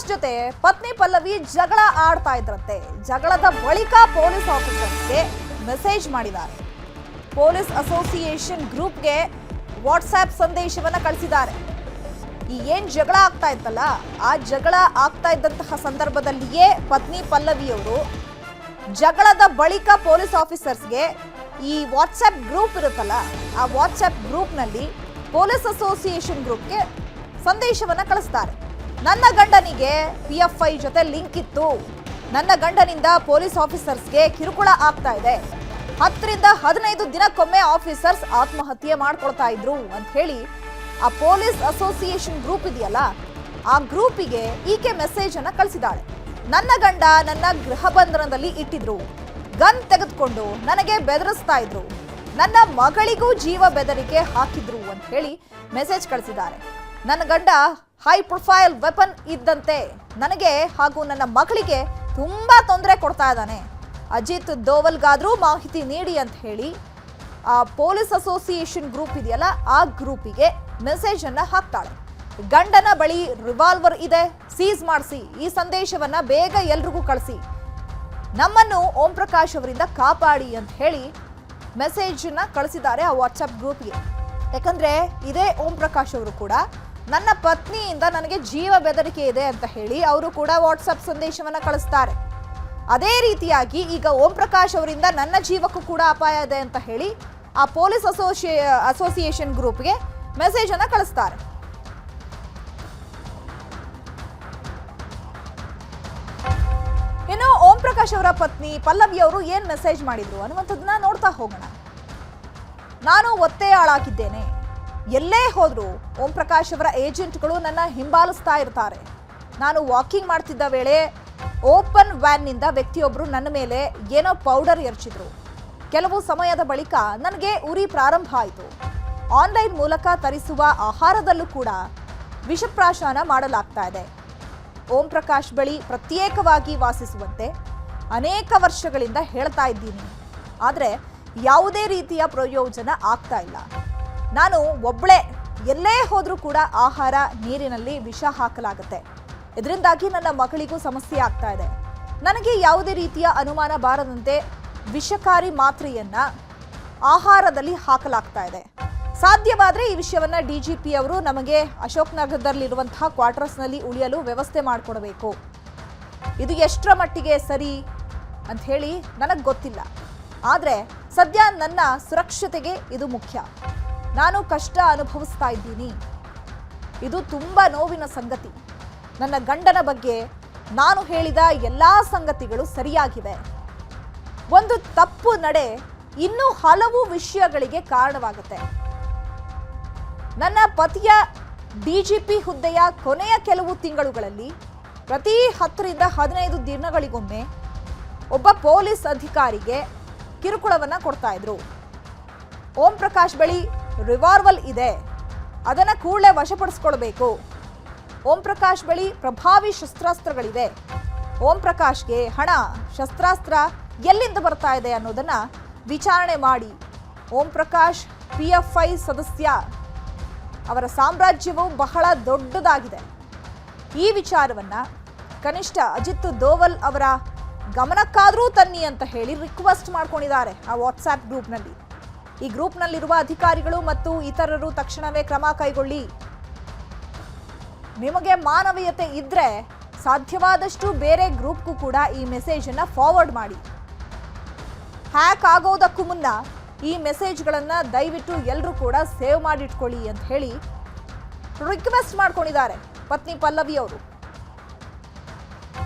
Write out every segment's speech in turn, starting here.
ಪ್ರಕಾಶ್ ಜೊತೆ ಪತ್ನಿ ಪಲ್ಲವಿ ಜಗಳ ಆಡ್ತಾ ಇದ್ರಂತೆ. ಜಗಳದ ಬಳಿಕ ಪೊಲೀಸ್ ಆಫೀಸರ್ಸ್ಗೆ ಮೆಸೇಜ್ ಮಾಡಿದ್ದಾರೆ. ಪೊಲೀಸ್ ಅಸೋಸಿಯೇಷನ್ ಗ್ರೂಪ್ಗೆ ವಾಟ್ಸ್ಆ್ಯಪ್ ಸಂದೇಶವನ್ನ ಕಳಿಸಿದ್ದಾರೆ. ಈ ಏನ್ ಜಗಳ ಆಗ್ತಾ ಇತ್ತಲ್ಲ, ಆ ಜಗಳ ಆಗ್ತಾ ಇದ್ದಂತಹ ಸಂದರ್ಭದಲ್ಲಿಯೇ ಪತ್ನಿ ಪಲ್ಲವಿಯವರು ಜಗಳದ ಬಳಿಕ ಪೊಲೀಸ್ ಆಫೀಸರ್ಸ್ಗೆ ಈ ವಾಟ್ಸ್ಆ್ಯಪ್ ಗ್ರೂಪ್ ಇರುತ್ತಲ್ಲ, ಆ ವಾಟ್ಸ್ಆ್ಯಪ್ ಗ್ರೂಪ್ನಲ್ಲಿ ಪೊಲೀಸ್ ಅಸೋಸಿಯೇಷನ್ ಗ್ರೂಪ್ಗೆ ಸಂದೇಶವನ್ನು ಕಳಿಸ್ತಾರೆ. ನನ್ನ ಗಂಡನಿಗೆ ಪಿ ಎಫ್ ಐ ಜೊತೆ ಲಿಂಕ್ ಇತ್ತು. ನನ್ನ ಗಂಡನಿಂದ ಪೊಲೀಸ್ ಆಫೀಸರ್ಸ್ಗೆ ಕಿರುಕುಳ ಆಗ್ತಾ ಇದೆ. ಹತ್ತರಿಂದ ಹದಿನೈದು ದಿನಕ್ಕೊಮ್ಮೆ ಆಫೀಸರ್ಸ್ ಆತ್ಮಹತ್ಯೆ ಮಾಡ್ಕೊಳ್ತಾ ಇದ್ರು ಅಂತ ಹೇಳಿ ಆ ಪೊಲೀಸ್ ಅಸೋಸಿಯೇಷನ್ ಗ್ರೂಪ್ ಇದೆಯಲ್ಲ, ಆ ಗ್ರೂಪಿಗೆ ಈಕೆ ಮೆಸೇಜ್ ಅನ್ನ ಕಳಿಸಿದಾಳೆ. ನನ್ನ ಗಂಡ ನನ್ನ ಗೃಹ ಬಂಧನದಲ್ಲಿ ಇಟ್ಟಿದ್ರು. ಗನ್ ತೆಗೆದುಕೊಂಡು ನನಗೆ ಬೆದರಿಸ್ತಾ ಇದ್ರು. ನನ್ನ ಮಗಳಿಗೂ ಜೀವ ಬೆದರಿಕೆ ಹಾಕಿದ್ರು ಅಂತ ಹೇಳಿ ಮೆಸೇಜ್ ಕಳಿಸಿದ್ದಾರೆ ನನ್ನ ಗಂಡ ಹೈ ಪ್ರೊಫೈಲ್ ವೆಪನ್ ಇದ್ದಂತೆ ನನಗೆ ಹಾಗೂ ನನ್ನ ಮಗಳಿಗೆ ತುಂಬಾ ತೊಂದರೆ ಕೊಡ್ತಾ ಇದ್ದಾನೆ. ಅಜಿತ್ ದೋವಲ್ಗಾದ್ರೂ ಮಾಹಿತಿ ನೀಡಿ ಅಂತ ಹೇಳಿ, ಆ ಪೊಲೀಸ್ ಅಸೋಸಿಯೇಷನ್ ಗ್ರೂಪ್ ಇದೆಯಲ್ಲ, ಆ ಗ್ರೂಪಿಗೆ ಮೆಸೇಜ್ ಅನ್ನ ಹಾಕ್ತಾಳೆ. ಗಂಡನ ಬಳಿ ರಿವಾಲ್ವರ್ ಇದೆ, ಸೀಸ್ ಮಾಡಿಸಿ, ಈ ಸಂದೇಶವನ್ನ ಬೇಗ ಎಲ್ರಿಗೂ ಕಳಿಸಿ. ನಮ್ಮನ್ನು ಓಂ ಪ್ರಕಾಶ್ ಅವರಿಂದ ಕಾಪಾಡಿ ಅಂತ ಹೇಳಿ ಮೆಸೇಜ್ನ ಕಳಿಸಿದ್ದಾರೆ ಆ ವಾಟ್ಸಪ್ ಗ್ರೂಪ್ಗೆ. ಯಾಕಂದ್ರೆ ಇದೇ ಓಂ ಪ್ರಕಾಶ್ ಅವರು ಕೂಡ ನನ್ನ ಪತ್ನಿಯಿಂದ ನನಗೆ ಜೀವ ಬೆದರಿಕೆ ಇದೆ ಅಂತ ಹೇಳಿ ಅವರು ಕೂಡ ವಾಟ್ಸಪ್ ಸಂದೇಶವನ್ನ ಕಳಿಸ್ತಾರೆ. ಅದೇ ರೀತಿಯಾಗಿ ಈಗ ಓಂ ಪ್ರಕಾಶ್ ಅವರಿಂದ ನನ್ನ ಜೀವಕ್ಕೂ ಕೂಡ ಅಪಾಯ ಇದೆ ಅಂತ ಹೇಳಿ ಆ ಪೊಲೀಸ್ ಅಸೋಸಿಯೇ ಅಸೋಸಿಯೇಷನ್ ಗ್ರೂಪ್ಗೆ ಮೆಸೇಜ್ ಅನ್ನ ಕಳಿಸ್ತಾರೆ. ಇನ್ನು ಓಂ ಪ್ರಕಾಶ್ ಅವರ ಪತ್ನಿ ಪಲ್ಲವಿ ಅವರು ಏನ್ ಮೆಸೇಜ್ ಮಾಡಿದ್ರು ಅನ್ನುವಂಥದ್ದನ್ನ ನೋಡ್ತಾ ಹೋಗೋಣ. ನಾನು ಒತ್ತೆ ಆಳಾಗಿದ್ದೇನೆ ಎಲ್ಲೇ ಹೋದರೂ ಓಂ ಪ್ರಕಾಶ್ ಅವರ ಏಜೆಂಟ್ಗಳು ನನ್ನ ಹಿಂಬಾಲಿಸ್ತಾ ಇರ್ತಾರೆ. ನಾನು ವಾಕಿಂಗ್ ಮಾಡ್ತಿದ್ದ ವೇಳೆ ಓಪನ್ ವ್ಯಾನ್ನಿಂದ ವ್ಯಕ್ತಿಯೊಬ್ಬರು ನನ್ನ ಮೇಲೆ ಏನೋ ಪೌಡರ್ ಎರಚಿದ್ರು. ಕೆಲವು ಸಮಯದ ಬಳಿಕ ನನಗೆ ಉರಿ ಪ್ರಾರಂಭ ಆಯಿತು. ಆನ್ಲೈನ್ ಮೂಲಕ ತರಿಸುವ ಆಹಾರದಲ್ಲೂ ಕೂಡ ವಿಷಪ್ರಾಶನ ಮಾಡಲಾಗ್ತಾ ಇದೆ. ಓಂ ಪ್ರಕಾಶ್ ಬಳಿ ಪ್ರತ್ಯೇಕವಾಗಿ ವಾಸಿಸುವಂತೆ ಅನೇಕ ವರ್ಷಗಳಿಂದ ಹೇಳ್ತಾ ಇದ್ದೀನಿ. ಆದರೆ ಯಾವುದೇ ರೀತಿಯ ಪ್ರಯೋಜನ ಆಗ್ತಾ ಇಲ್ಲ. ನಾನು ಒಬ್ಬಳೇ ಎಲ್ಲೇ ಹೋದರೂ ಕೂಡ ಆಹಾರ ನೀರಿನಲ್ಲಿ ವಿಷ ಹಾಕಲಾಗುತ್ತೆ. ಇದರಿಂದಾಗಿ ನನ್ನ ಮಗಳಿಗೂ ಸಮಸ್ಯೆ ಆಗ್ತಾ ಇದೆ. ನನಗೆ ಯಾವುದೇ ರೀತಿಯ ಅನುಮಾನ ಬಾರದಂತೆ ವಿಷಕಾರಿ ಮಾತ್ರೆಯನ್ನ ಆಹಾರದಲ್ಲಿ ಹಾಕಲಾಗ್ತಾ ಇದೆ. ಸಾಧ್ಯವಾದರೆ ಈ ವಿಷಯವನ್ನ ಪಿ ಅವರು ನಮಗೆ ಅಶೋಕ್ ನಗರದಲ್ಲಿರುವಂತಹ ಕ್ವಾರ್ಟರ್ಸ್ನಲ್ಲಿ ಉಳಿಯಲು ವ್ಯವಸ್ಥೆ ಮಾಡಿಕೊಡಬೇಕು. ಇದು ಎಷ್ಟರ ಮಟ್ಟಿಗೆ ಸರಿ ಅಂತ ಹೇಳಿ ನನಗೆ ಗೊತ್ತಿಲ್ಲ. ಆದರೆ ಸದ್ಯ ನನ್ನ ಸುರಕ್ಷತೆಗೆ ಇದು ಮುಖ್ಯ. ನಾನು ಕಷ್ಟ ಅನುಭವಿಸ್ತಾ ಇದ್ದೀನಿ. ಇದು ತುಂಬ ನೋವಿನ ಸಂಗತಿ. ನನ್ನ ಗಂಡನ ಬಗ್ಗೆ ನಾನು ಹೇಳಿದ ಎಲ್ಲ ಸಂಗತಿಗಳು ಸರಿಯಾಗಿವೆ. ಒಂದು ತಪ್ಪು ನಡೆ ಇನ್ನೂ ಹಲವು ವಿಷಯಗಳಿಗೆ ಕಾರಣವಾಗುತ್ತೆ. ನನ್ನ ಪತಿಯ ಡಿಜಿಪಿ ಹುದ್ದೆಯ ಕೊನೆಯ ಕೆಲವು ತಿಂಗಳುಗಳಲ್ಲಿ ಪ್ರತಿ ಹತ್ತರಿಂದ ಹದಿನೈದು ದಿನಗಳಿಗೊಮ್ಮೆ ಒಬ್ಬ ಪೊಲೀಸ್ ಅಧಿಕಾರಿಗೆ ಕಿರುಕುಳವನ್ನು ಕೊಡ್ತಾ ಇದ್ರು. ಓಂ ಪ್ರಕಾಶ್ ಬಳಿ ರಿವಾಲ್ವಲ್ ಇದೆ. ಅದನ್ನು ಕೂಡಲೇ ವಶಪಡಿಸ್ಕೊಳ್ಬೇಕು. ಓಂ ಪ್ರಕಾಶ್ ಬಳಿ ಪ್ರಭಾವಿ ಶಸ್ತ್ರಾಸ್ತ್ರಗಳಿವೆ. ಓಂ ಪ್ರಕಾಶ್ಗೆ ಹಣ, ಶಸ್ತ್ರಾಸ್ತ್ರ ಎಲ್ಲಿಂದ ಬರ್ತಾ ಇದೆ ಅನ್ನೋದನ್ನು ವಿಚಾರಣೆ ಮಾಡಿ. Om Prakash, P F I ಸದಸ್ಯ. ಅವರ ಸಾಮ್ರಾಜ್ಯವು ಬಹಳ ದೊಡ್ಡದಾಗಿದೆ. ಈ ವಿಚಾರವನ್ನು ಕನಿಷ್ಠ ಅಜಿತ್ ದೋವಲ್ ಅವರ ಗಮನಕ್ಕಾದರೂ ತನ್ನಿ ಅಂತ ಹೇಳಿ ರಿಕ್ವೆಸ್ಟ್ ಮಾಡ್ಕೊಂಡಿದ್ದಾರೆ ಆ ವಾಟ್ಸ್ಆ್ಯಪ್ ಗ್ರೂಪ್ನಲ್ಲಿ ಈ ಗ್ರೂಪ್ನಲ್ಲಿರುವ ಅಧಿಕಾರಿಗಳು ಮತ್ತು ಇತರರು ತಕ್ಷಣವೇ ಕ್ರಮ ಕೈಗೊಳ್ಳಿ. ನಿಮಗೆ ಮಾನವೀಯತೆ ಇದ್ರೆ ಸಾಧ್ಯವಾದಷ್ಟು ಬೇರೆ ಗ್ರೂಪ್ಗೂ ಕೂಡ ಈ ಮೆಸೇಜನ್ನು ಫಾರ್ವರ್ಡ್ ಮಾಡಿ. ಹ್ಯಾಕ್ ಆಗೋದಕ್ಕೂ ಮುನ್ನ ಈ ಮೆಸೇಜ್ಗಳನ್ನು ದಯವಿಟ್ಟು ಎಲ್ಲರೂ ಕೂಡ ಸೇವ್ ಮಾಡಿಟ್ಕೊಳ್ಳಿ ಅಂತ ಹೇಳಿ ರಿಕ್ವೆಸ್ಟ್ ಮಾಡ್ಕೊಂಡಿದ್ದಾರೆ ಪತ್ನಿ ಪಲ್ಲವಿ ಅವರು.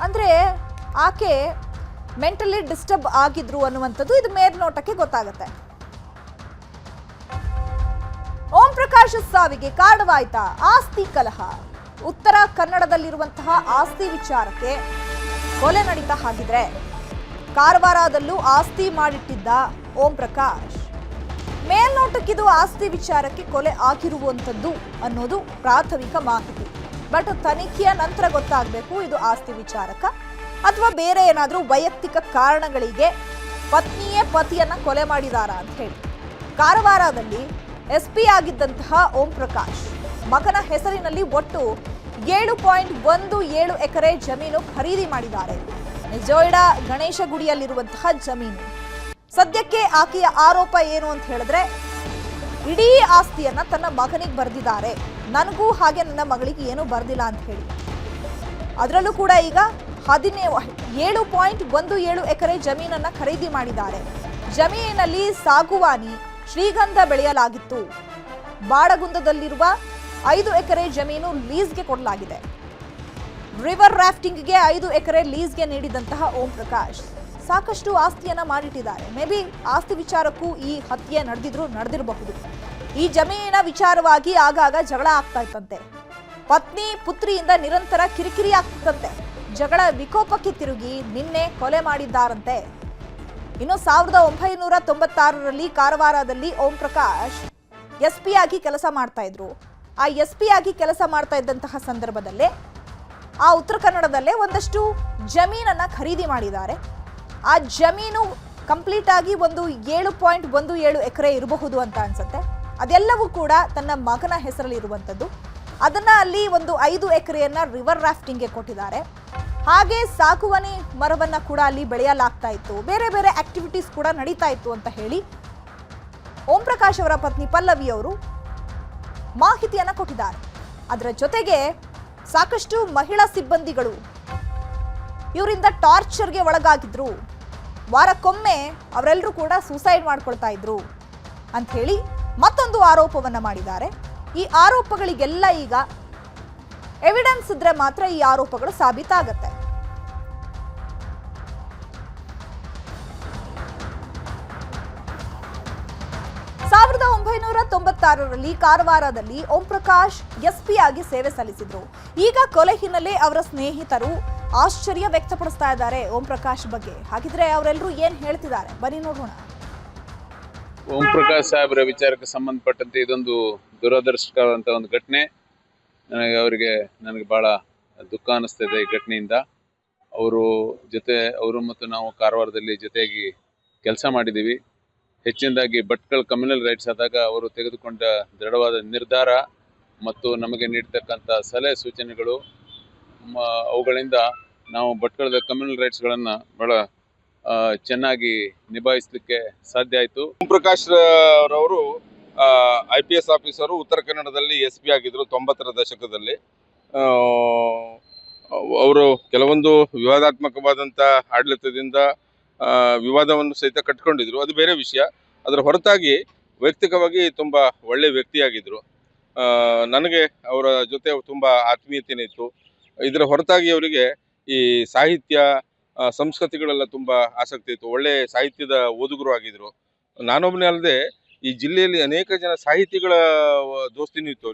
ಅಂದರೆ ಆಕೆ ಮೆಂಟಲಿ ಡಿಸ್ಟರ್ಬ್ ಆಗಿದ್ರು ಅನ್ನುವಂಥದ್ದು ಇದು ಮೇಲ್ನೋಟಕ್ಕೆ ಗೊತ್ತಾಗುತ್ತೆ. ಓಂ ಪ್ರಕಾಶ್ ಸಾವಿಗೆ ಕಾರಣವಾಯ್ತಾ ಆಸ್ತಿ ಕಲಹ. ಉತ್ತರ ಕನ್ನಡದಲ್ಲಿರುವಂತಹ ಆಸ್ತಿ ವಿಚಾರಕ್ಕೆ ಕೊಲೆ ನಡೀತಾ ಹಾಗಿದ್ರೆ ಕಾರವಾರದಲ್ಲೂ ಆಸ್ತಿ ಮಾಡಿಟ್ಟಿದ್ದ ಓಂ ಪ್ರಕಾಶ್. ಮೇಲ್ನೋಟಕ್ಕಿದು ಆಸ್ತಿ ವಿಚಾರಕ್ಕೆ ಕೊಲೆ ಆಗಿರುವಂಥದ್ದು ಅನ್ನೋದು ಪ್ರಾಥಮಿಕ ಮಾಹಿತಿ. ಬಟ್ ತನಿಖೆಯ ನಂತರ ಗೊತ್ತಾಗಬೇಕು ಇದು ಆಸ್ತಿ ವಿಚಾರಕ ಅಥವಾ ಬೇರೆ ಏನಾದರೂ ವೈಯಕ್ತಿಕ ಕಾರಣಗಳಿಗೆ ಪತ್ನಿಯೇ ಪತಿಯನ್ನ ಕೊಲೆ ಮಾಡಿದಾರಾ ಅಂತ ಹೇಳಿ. ಕಾರವಾರದಲ್ಲಿ ಎಸ್ ಪಿ ಆಗಿದ್ದಂತಹ ಓಂ ಪ್ರಕಾಶ್. ಮಗನ ಹೆಸರಿನಲ್ಲಿ ಒಟ್ಟು ಏಳು ಪಾಯಿಂಟ್ ಒಂದು ಏಳು ಎಕರೆ ಜಮೀನು ಖರೀದಿ ಮಾಡಿದ್ದಾರೆ. ಜೋಯಿಡಾ ಗಣೇಶ ಗುಡಿಯಲ್ಲಿರುವಂತಹ ಜಮೀನು. ಸದ್ಯಕ್ಕೆ ಆಕೆಯ ಆರೋಪ ಏನು ಅಂತ ಹೇಳಿದ್ರೆ, ಇಡೀ ಆಸ್ತಿಯನ್ನ ತನ್ನ ಮಗನಿಗೆ ಬರೆದಿದ್ದಾರೆ. ನನಗೂ ಹಾಗೆ ನನ್ನ ಮಗಳಿಗೆ ಏನೂ ಬರ್ದಿಲ್ಲ ಅಂತ ಹೇಳಿ. ಅದರಲ್ಲೂ ಕೂಡ ಈಗ ಹದಿನೇ ಏಳು ಪಾಯಿಂಟ್ ಒಂದು ಏಳು ಎಕರೆ ಜಮೀನನ್ನ ಖರೀದಿ ಮಾಡಿದ್ದಾರೆ. ಜಮೀನಿನಲ್ಲಿ ಸಾಗುವಾನಿ ಶ್ರೀಗಂಧ ಬೆಳೆಯಲಾಗಿತ್ತು. ಬಾಡಗುಂದದಲ್ಲಿರುವ ಐದು ಎಕರೆ ಜಮೀನು ಲೀಸ್ಗೆ ಕೊಡಲಾಗಿದೆ. ರಿವರ್ ರಾಫ್ಟಿಂಗ್ಗೆ ಐದು ಎಕರೆ ಲೀಸ್ಗೆ ನೀಡಿದಂತಹ ಓಂ ಪ್ರಕಾಶ್ ಸಾಕಷ್ಟು ಆಸ್ತಿಯನ್ನ ಮಾಡಿಟ್ಟಿದ್ದಾರೆ. ಮೇ ಬಿ ಆಸ್ತಿ ವಿಚಾರಕ್ಕೂ ಈ ಹತ್ಯೆ ನಡೆದಿದ್ರು ನಡೆದಿರಬಹುದು. ಈ ಜಮೀನಿನ ವಿಚಾರವಾಗಿ ಆಗಾಗ ಜಗಳ ಆಗ್ತಾ ಇತ್ತಂತೆ. ಪತ್ನಿ ಪುತ್ರಿಯಿಂದ ನಿರಂತರ ಕಿರಿಕಿರಿ ಆಗ್ತಿತ್ತಂತೆ. ಜಗಳ ವಿಕೋಪಕ್ಕೆ ತಿರುಗಿ ನಿನ್ನೆ ಕೊಲೆ ಮಾಡಿದ್ದಾರಂತೆ. ಇನ್ನು ಸಾವಿರದ ಒಂಬೈನೂರ ತೊಂಬತ್ತಾರರಲ್ಲಿ ಕಾರವಾರದಲ್ಲಿ ಓಂ ಪ್ರಕಾಶ್ ಎಸ್ ಪಿ ಆಗಿ ಕೆಲಸ ಮಾಡ್ತಾ ಇದ್ರು. ಆ ಎಸ್ ಪಿ ಆಗಿ ಕೆಲಸ ಮಾಡ್ತಾ ಇದ್ದಂತಹ ಸಂದರ್ಭದಲ್ಲೇ ಆ ಉತ್ತರ ಕನ್ನಡದಲ್ಲೇ ಒಂದಷ್ಟು ಜಮೀನನ್ನ ಖರೀದಿ ಮಾಡಿದ್ದಾರೆ. ಆ ಜಮೀನು ಕಂಪ್ಲೀಟ್ ಆಗಿ ಒಂದು ಏಳು ಪಾಯಿಂಟ್ ಒಂದು ಏಳು ಎಕರೆ ಇರಬಹುದು ಅಂತ ಅನ್ಸುತ್ತೆ. ಅದೆಲ್ಲವೂ ಕೂಡ ತನ್ನ ಮಗನ ಹೆಸರಲ್ಲಿ ಇರುವಂಥದ್ದು ಅದನ್ನ ಅಲ್ಲಿ ಒಂದು ಐದು ಎಕರೆಯನ್ನ ರಿವರ್ ರಾಫ್ಟಿಂಗ್ಗೆ ಕೊಟ್ಟಿದ್ದಾರೆ. ಹಾಗೆ ಸಾಕುವನಿ ಮರವನ್ನ ಕೂಡ ಅಲ್ಲಿ ಬೆಳೆಯಲಾಗ್ತಾ ಇತ್ತು. ಬೇರೆ ಬೇರೆ ಆಕ್ಟಿವಿಟೀಸ್ ಕೂಡ ನಡೀತಾ ಇತ್ತು ಅಂತ ಹೇಳಿ ಓಂ ಪ್ರಕಾಶ್ ಅವರ ಪತ್ನಿ ಪಲ್ಲವಿ ಅವರು ಮಾಹಿತಿಯನ್ನ ಕೊಟ್ಟಿದ್ದಾರೆ. ಅದರ ಜೊತೆಗೆ ಸಾಕಷ್ಟು ಮಹಿಳಾ ಸಿಬ್ಬಂದಿಗಳು ಇವರಿಂದ ಟಾರ್ಚರ್ಗೆ ಒಳಗಾಗಿದ್ರು. ವಾರಕ್ಕೊಮ್ಮೆ ಅವರೆಲ್ಲರೂ ಕೂಡ ಸೂಸೈಡ್ ಮಾಡ್ಕೊಳ್ತಾ ಇದ್ರು ಅಂತ ಹೇಳಿ ಮತ್ತೊಂದು ಆರೋಪವನ್ನ ಮಾಡಿದ್ದಾರೆ. ಈ ಆರೋಪಗಳಿಗೆಲ್ಲ ಈಗ ಎವಿಡೆನ್ಸ್ ಇದ್ರೆ ಮಾತ್ರ ಈ ಆರೋಪಗಳು ಸಾಬೀತಾಗತ್ತೆ. ಸಾವಿರದ ಒಂಬೈನೂರ ತೊಂಬತ್ತಾರರಲ್ಲಿ ಕಾರವಾರದಲ್ಲಿ ಓಂ ಪ್ರಕಾಶ್ ಎಸ್ಪಿ ಆಗಿ ಸೇವೆ ಸಲ್ಲಿಸಿದ್ರು. ಈಗ ಕೊಲೆ ಹಿನ್ನೆಲೆ ಅವರ ಸ್ನೇಹಿತರು ಆಶ್ಚರ್ಯ ವ್ಯಕ್ತಪಡಿಸ್ತಾ ಇದ್ದಾರೆ ಓಂ ಪ್ರಕಾಶ್ ಬಗ್ಗೆ. ಹಾಗಿದ್ರೆ ಅವರೆಲ್ಲರೂ ಏನ್ ಹೇಳ್ತಿದ್ದಾರೆ? ಬನ್ನಿ ನೋಡೋಣ. ಓಂ ಪ್ರಕಾಶ್ ಸಾಹೇಬ್ರ ವಿಚಾರಕ್ಕೆ ಸಂಬಂಧಪಟ್ಟಂತೆ ಇದೊಂದು ದುರದೃಷ್ಟಕರವಂತ ಒಂದು ಘಟನೆ. ನನಗೆ ಅವರಿಗೆ ನನಗೆ ಬಹಳ ದುಃಖ ಅನಿಸ್ತಿದೆ ಈ ಘಟನೆಯಿಂದ. ಅವರು ಜೊತೆ, ಅವರು ಮತ್ತು ನಾವು ಕಾರವಾರದಲ್ಲಿ ಜೊತೆಯಾಗಿ ಕೆಲಸ ಮಾಡಿದ್ದೀವಿ. ಹೆಚ್ಚಿನದಾಗಿ ಭಟ್ಕಳ ಕಮ್ಯುನಲ್ ರೈಟ್ಸ್ ಆದಾಗ ಅವರು ತೆಗೆದುಕೊಂಡ ದೃಢವಾದ ನಿರ್ಧಾರ ಮತ್ತು ನಮಗೆ ನೀಡ್ತಕ್ಕಂಥ ಸಲಹೆ ಸೂಚನೆಗಳು ಅವುಗಳಿಂದ ನಾವು ಭಟ್ಕಳದ ಕಮ್ಯುನಲ್ ರೈಟ್ಸ್ಗಳನ್ನು ಬಹಳ ಚೆನ್ನಾಗಿ ನಿಭಾಯಿಸಲಿಕ್ಕೆ ಸಾಧ್ಯ ಆಯಿತು. ಪ್ರಕಾಶ್ ರವರು ಐ ಪಿ ಎಸ್ ಆಫೀಸರು ಉತ್ತರ ಕನ್ನಡದಲ್ಲಿ ಎಸ್ ಪಿ ಆಗಿದ್ದರು ತೊಂಬತ್ತರ ದಶಕದಲ್ಲಿ. ಅವರು ಕೆಲವೊಂದು ವಿವಾದಾತ್ಮಕವಾದಂಥ ಆಡಳಿತದಿಂದ ವಿವಾದವನ್ನು ಸಹಿತ ಕಟ್ಕೊಂಡಿದ್ರು. ಅದು ಬೇರೆ ವಿಷಯ. ಅದರ ಹೊರತಾಗಿ ವೈಯಕ್ತಿಕವಾಗಿ ತುಂಬ ಒಳ್ಳೆಯ ವ್ಯಕ್ತಿಯಾಗಿದ್ದರು ನನಗೆ ಅವರ ಜೊತೆ ತುಂಬ ಆತ್ಮೀಯತೆನೇ ಇತ್ತು. ಇದರ ಹೊರತಾಗಿ ಅವರಿಗೆ ಈ ಸಾಹಿತ್ಯ ಸಂಸ್ಕೃತಿಗಳೆಲ್ಲ ತುಂಬ ಆಸಕ್ತಿ ಇತ್ತು. ಒಳ್ಳೆ ಸಾಹಿತ್ಯದ ಓದುಗರು ಆಗಿದ್ರು. ನಾನೊಬ್ಬನೇ ಅಲ್ಲದೆ ಈ ಜಿಲ್ಲೆಯಲ್ಲಿ ಅನೇಕ ಜನ ಸಾಹಿತಿಗಳ ದೋಸ್ತಿನೂ ಇತ್ತು.